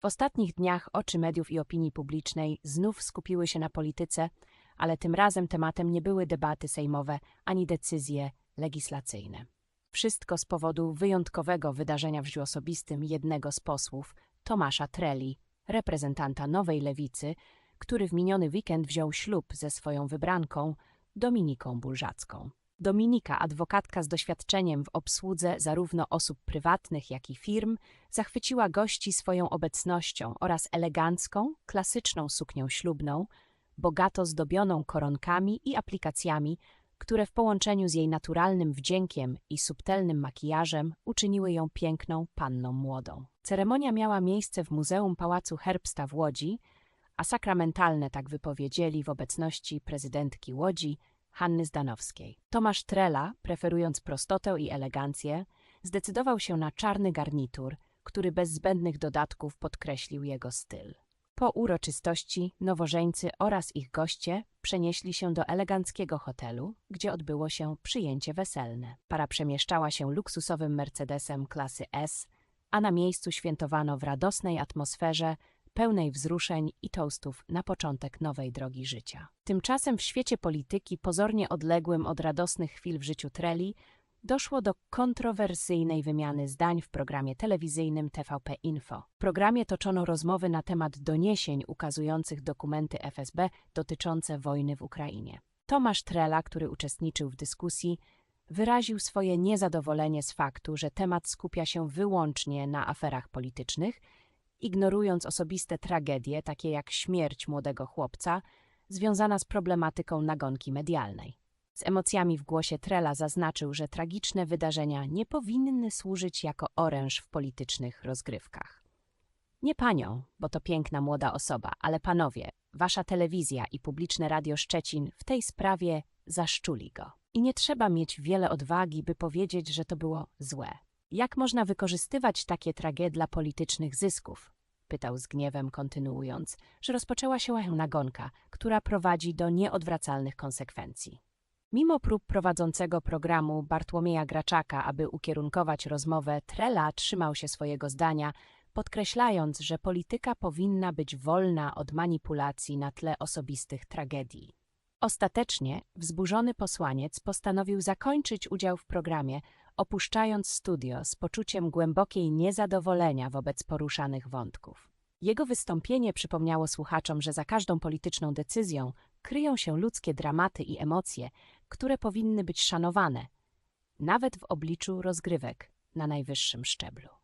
W ostatnich dniach oczy mediów i opinii publicznej znów skupiły się na polityce, ale tym razem tematem nie były debaty sejmowe ani decyzje legislacyjne. Wszystko z powodu wyjątkowego wydarzenia w życiu osobistym jednego z posłów, Tomasza Treli, reprezentanta Nowej Lewicy, który w miniony weekend wziął ślub ze swoją wybranką, Dominiką Bulżacką. Dominika, adwokatka z doświadczeniem w obsłudze zarówno osób prywatnych, jak i firm, zachwyciła gości swoją obecnością oraz elegancką, klasyczną suknią ślubną, bogato zdobioną koronkami i aplikacjami, które w połączeniu z jej naturalnym wdziękiem i subtelnym makijażem uczyniły ją piękną panną młodą. Ceremonia miała miejsce w Muzeum Pałacu Herbsta w Łodzi, a sakramentalne tak wypowiedzieli w obecności prezydentki Łodzi Hanny Zdanowskiej. Tomasz Trela, preferując prostotę i elegancję, zdecydował się na czarny garnitur, który bez zbędnych dodatków podkreślił jego styl. Po uroczystości nowożeńcy oraz ich goście przenieśli się do eleganckiego hotelu, gdzie odbyło się przyjęcie weselne. Para przemieszczała się luksusowym Mercedesem klasy S, a na miejscu świętowano w radosnej atmosferze pełnej wzruszeń i toastów na początek nowej drogi życia. Tymczasem w świecie polityki, pozornie odległym od radosnych chwil w życiu Treli, doszło do kontrowersyjnej wymiany zdań w programie telewizyjnym TVP Info. W programie toczono rozmowy na temat doniesień ukazujących dokumenty FSB dotyczące wojny w Ukrainie. Tomasz Trela, który uczestniczył w dyskusji, wyraził swoje niezadowolenie z faktu, że temat skupia się wyłącznie na aferach politycznych, ignorując osobiste tragedie, takie jak śmierć młodego chłopca, związana z problematyką nagonki medialnej. Z emocjami w głosie Trela zaznaczył, że tragiczne wydarzenia nie powinny służyć jako oręż w politycznych rozgrywkach. Nie panią, bo to piękna młoda osoba, ale panowie, wasza telewizja i publiczne radio Szczecin w tej sprawie zaszczuli go. I nie trzeba mieć wiele odwagi, by powiedzieć, że to było złe. Jak można wykorzystywać takie tragedie dla politycznych zysków? Pytał z gniewem, kontynuując, że rozpoczęła się nagonka, która prowadzi do nieodwracalnych konsekwencji. Mimo prób prowadzącego programu Bartłomieja Graczaka, aby ukierunkować rozmowę, Trela trzymał się swojego zdania, podkreślając, że polityka powinna być wolna od manipulacji na tle osobistych tragedii. Ostatecznie wzburzony posłaniec postanowił zakończyć udział w programie, opuszczając studio z poczuciem głębokiej niezadowolenia wobec poruszanych wątków. Jego wystąpienie przypomniało słuchaczom, że za każdą polityczną decyzją kryją się ludzkie dramaty i emocje, które powinny być szanowane, nawet w obliczu rozgrywek na najwyższym szczeblu.